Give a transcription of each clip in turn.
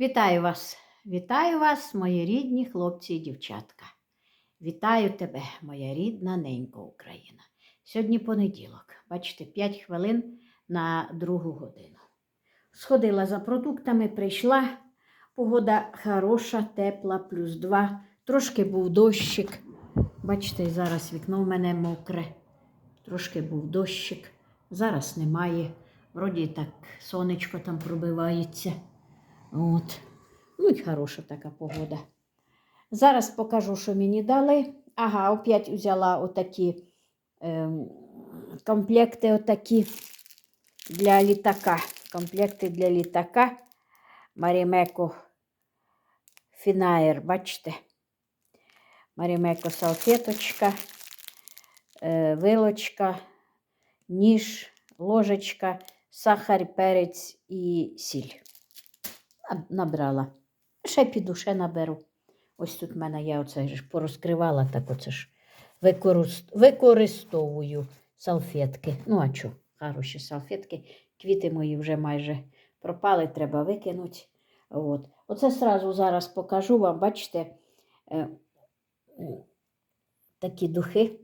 Вітаю вас, вітаю вас, мої рідні хлопці і дівчатка. Вітаю тебе, моя рідна ненька Україна. Сьогодні понеділок, бачите, 5 хвилин на другу годину. Сходила за продуктами, прийшла. Погода хороша, тепла, плюс 2. Трошки був дощик. Бачите, зараз вікно в мене мокре. Трошки був дощик. Зараз немає. Вроді так сонечко там пробивається. От. Ну і хороша така погода. Зараз покажу, що мені дали. Ага, опять взяла отакі ем, комплекти отакі для літака. Комплекти для літака. Марімеко Фінаєр, бачите? Марімеко салфеточка, е, вилочка, ніж, ложечка, сахар, перець і сіль. Наб- Набрала. Ще піду, ще наберу. Ось тут в мене я оце ж порозкривала, так оце ж використовую салфетки. Ну, а що, хороші салфетки. Квіти мої вже майже пропали, треба викинути. От. Оце сразу зараз покажу вам, бачите, е, м, такі духи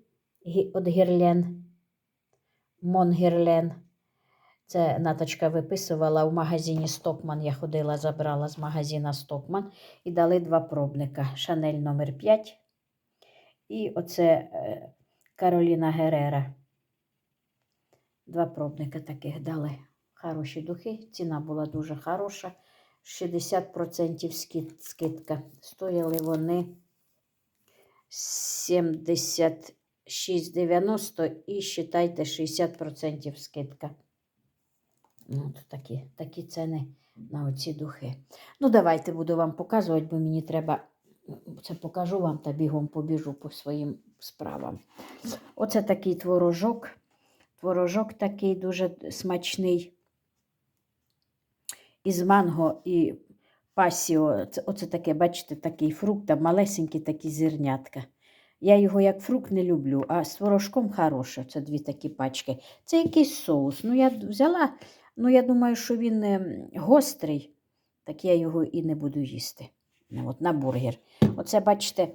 від Гірлен, Монгірлен. Це Наточка виписувала в магазині Стокман. Я ходила, забрала з магазина Стокман і дали два пробника. Шанель номер 5 і оце е, Кароліна Герера. Два пробника таких дали. Хороші духи. Ціна була дуже хороша. 60% скид, скидка. Стояли вони 76,90 і считайте 60% скидка. Ну, От такі, такі ціни на оці духи. Ну, давайте буду вам показувати, бо мені треба це покажу вам та бігом побіжу по своїм справам. Оце такий творожок. Творожок такий дуже смачний. Із манго і пасіо. Це, оце таке, бачите, такий фрукт, там малесенькі такі зернятка. Я його як фрукт не люблю, а з творожком хороше. Це дві такі пачки. Це якийсь соус. Ну, я взяла, ну я думаю, що він ем, гострий, так я його і не буду їсти. Ну, От, на бургер. Оце, бачите,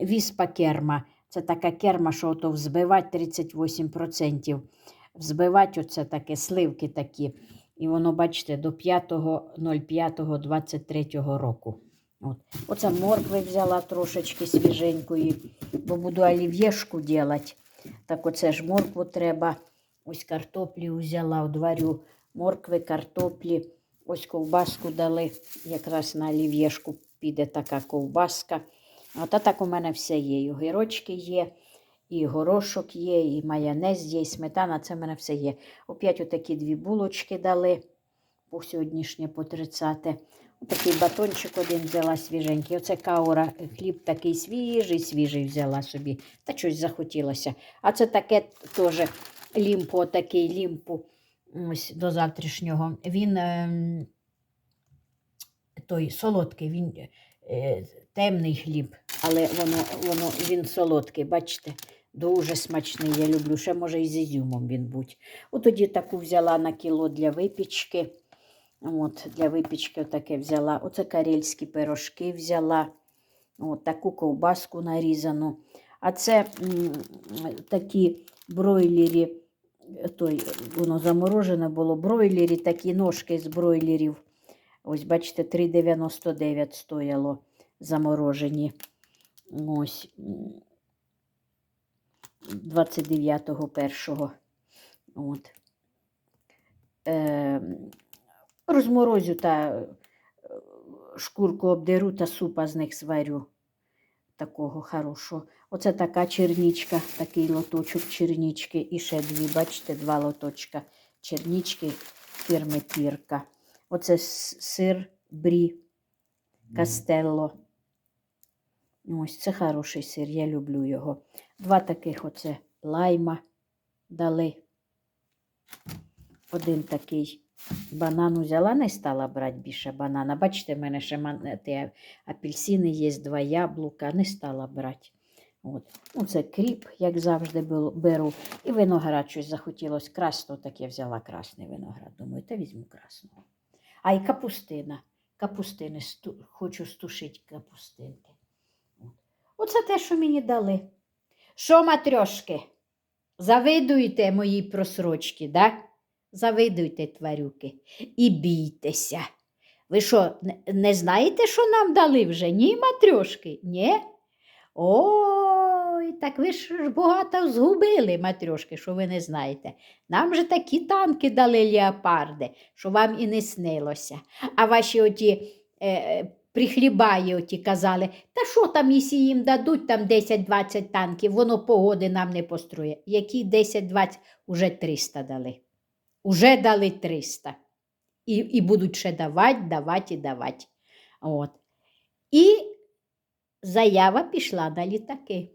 віспа керма. Це така керма, що ото взбивати 38%. Взбивати оце таке, сливки такі. І воно, бачите, до 5.05.23 року. От. Оце моркви взяла трошечки свіженької, бо буду олів'єшку робити. Так оце ж моркву треба. Ось картоплі взяла, одварю моркви, картоплі. Ось ковбаску дали. Якраз на олів'єшку піде така ковбаска. А та так у мене все є. І огірочки є, і горошок є, і майонез є, і сметана. Це в мене все є. Опять отакі дві булочки дали по сьогоднішнє, по 30. Отакий батончик один взяла свіженький. Оце каура, хліб такий свіжий, свіжий взяла собі. Та щось захотілося. А це таке теж лімпо, такий лімпу ось до завтрашнього. Він ем, той солодкий, він е, темний хліб, але воно, воно, він солодкий, бачите? Дуже смачний, я люблю. Ще може і з ізюмом він будь. От тоді таку взяла на кіло для випічки. От, для випічки таке взяла. Оце карельські пирожки взяла. От, таку ковбаску нарізану. А це м, такі бройлері, той, воно заморожене було, бройлері, такі ножки з бройлерів. Ось, бачите, 3,99 стояло заморожені. Ось 29-го першого. От. Е, розморозю та е, шкурку обдеру та супа з них сварю. Такого хорошого. Оце така чернічка, такий лоточок чернічки. І ще дві, бачите, два лоточка чернічки фірми Пірка. Оце сир брі Кастелло. Ось це хороший сир, я люблю його. Два таких оце лайма дали. Один такий банан взяла, не стала брати більше банана. Бачите, в мене ще ман- апельсини є, два яблука, не стала брати. От. Ну, це кріп, як завжди беру. І виноград щось захотілося красного, так я взяла красний виноград. Думаю, та візьму красного. А і капустина. капустини. Сту... Хочу стушити капустинки. От. Оце те, що мені дали. Що, матрьошки, завидуєте моїй просрочки, да? Завидуйте, тварюки, і бійтеся. Ви що, не- знаєте, що нам дали вже? Ні, матрьошки? Ні? Ой, так ви ж багато згубили, матрьошки, що ви не знаєте. Нам же такі танки дали леопарди, що вам і не снилося. А ваші оті е, прихлібаї оті казали, та що там, якщо їм дадуть там 10-20 танків, воно погоди нам не построє. Які 10-20? Уже 300 дали. Уже дали 300. І, і будуть ще давати, давати і давати. От. І заява пішла на літаки.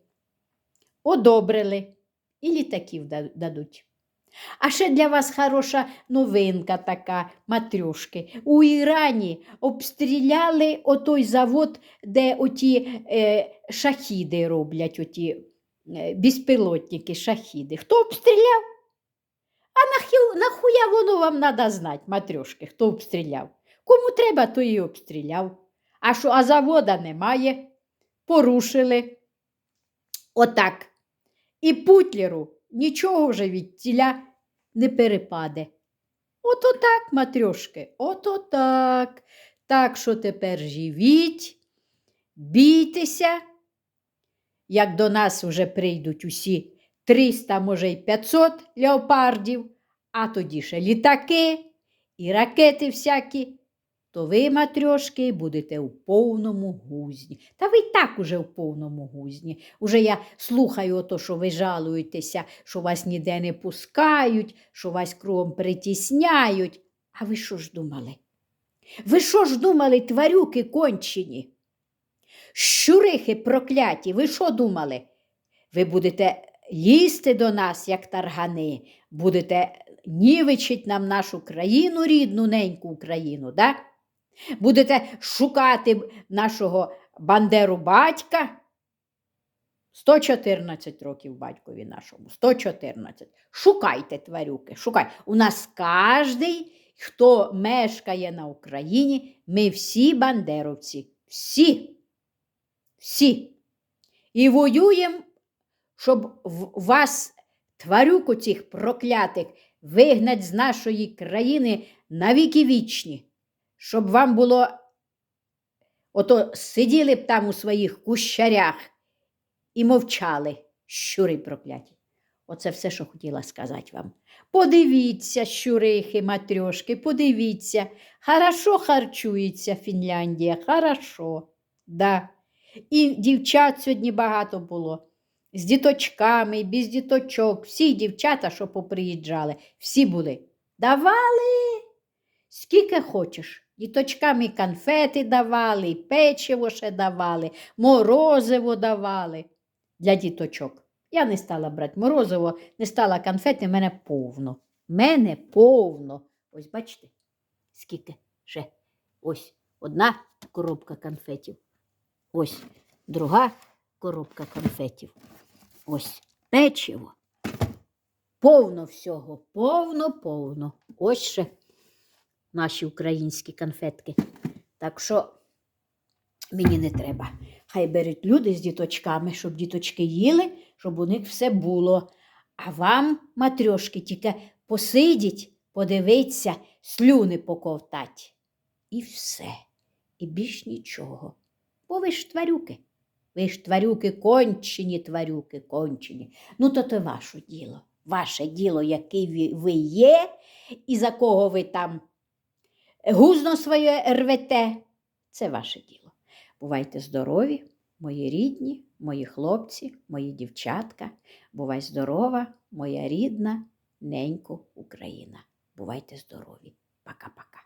Одобрили. І літаків дадуть. А ще для вас хороша новинка така, матрюшки. У Ірані обстріляли отой завод, де оті е, шахіди роблять, оті е, безпілотники, шахіди. Хто обстріляв? А нахи, нахуя воно вам треба знати, матрюшки, хто обстріляв? Кому треба, то і обстріляв. А що, а завода немає? Порушили. Отак. І Путлеру нічого вже від тіля не перепаде. Ото так, матрьошки, ото так. Так що тепер живіть, бійтеся. Як до нас вже прийдуть усі 300, може й 500 леопардів, а тоді ще літаки і ракети всякі, то ви, матрьошки, будете у повному гузні. Та ви й так уже в повному гузні. Уже я слухаю ото, що ви жалуєтеся, що вас ніде не пускають, що вас кругом притісняють. А ви що ж думали? Ви що ж думали, тварюки кончені? Щурихи прокляті, ви що думали? Ви будете лізти до нас, як таргани, будете нівичить нам нашу країну, рідну неньку Україну, да? будете шукати нашого Бандеру батька. 114 років батькові нашому, 114. Шукайте, тварюки, шукайте. У нас кожний, хто мешкає на Україні, ми всі бандеровці. Всі. Всі. І воюємо, щоб вас, тварюк цих проклятих, вигнать з нашої країни на віки вічні, щоб вам було, ото сиділи б там у своїх кущарях і мовчали, щури прокляті. Оце все, що хотіла сказати вам. Подивіться, щурихи, матрьошки, подивіться. Хорошо харчується Фінляндія, хорошо. Да. І дівчат сьогодні багато було. З діточками, без діточок. Всі дівчата, що поприїжджали, всі були. Давали скільки хочеш. Діточкам і конфети давали, печиво ще давали, морозиво давали для діточок. Я не стала брати морозиво, не стала конфети, мене повно. Мене повно. Ось бачите, скільки ще. Ось одна коробка конфетів. Ось друга коробка конфетів. Ось печиво. Повно всього, повно, повно. Ось ще наші українські конфетки. Так що мені не треба. Хай беруть люди з діточками, щоб діточки їли, щоб у них все було. А вам, матрьошки, тільки посидіть, подивіться, слюни поковтать. І все. І більш нічого. Бо ви ж тварюки. Ви ж тварюки, кончені тварюки, кончені. Ну, то то ваше діло. Ваше діло, який ви є, і за кого ви там гузно своє рвете. Це ваше діло. Бувайте здорові, мої рідні, мої хлопці, мої дівчатка. Бувай здорова, моя рідна, ненько Україна. Бувайте здорові. Пока-пока.